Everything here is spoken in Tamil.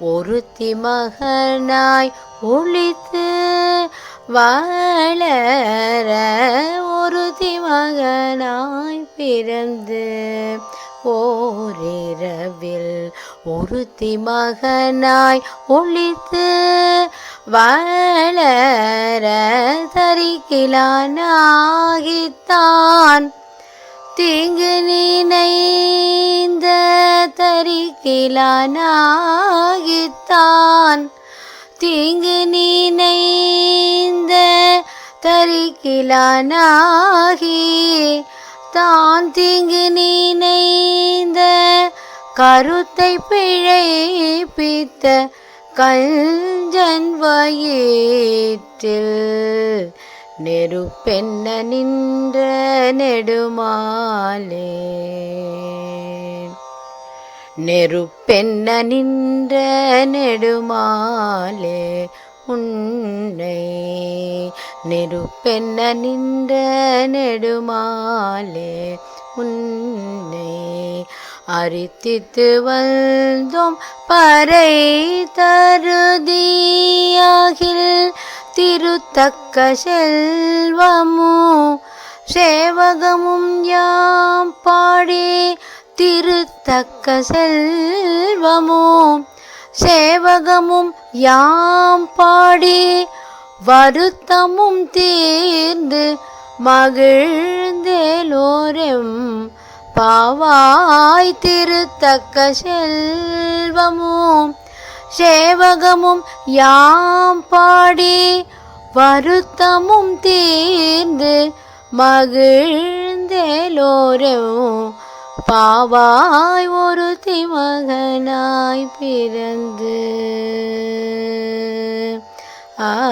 ஒருத்தி மகனாய் ஒழித்து வாழற ஒருத்தி மகனாய் பிறந்து ஓரிரவில் ஒருத்தி மகனாய் ஒழித்து வளர தரிக்கிலானாகித்தான் தீங்கு நினைந்த தரிக்கிலானாகித்தான். தீங்கு நினைந்த தரிக்கிலானாகி தான் தீங்கு நினைந்த கருத்தை பிழைப்பித்த கஞ்சன் வயிற்றில். நெருப்பென்ன நின்ற நெடுமாலே. நெருப்பென்ன நின்ற நெடுமாலே உன்னை. நெருப்பென்ன நின்ற நெடுமாலே உன்னை. அரித்தித்து வந்தோம் பறை தருதியாகில் திருத்தக்க செல்வமும் சேவகமும் யாம் பாடி திருத்தக்க செல்வமோ சேவகமும் யாம் பாடி வருத்தமும் தீர்ந்து மகிழ்ந்தேலோரெம் பாவாய் திருத்தக்க செல்வமோ சேவகமும் யாம் பாடி வருத்தமும் தீர்ந்து மகிழ்ந்தேலோரும் பாவாய் ஒரு திமகனாய் பிறந்து. ஆ.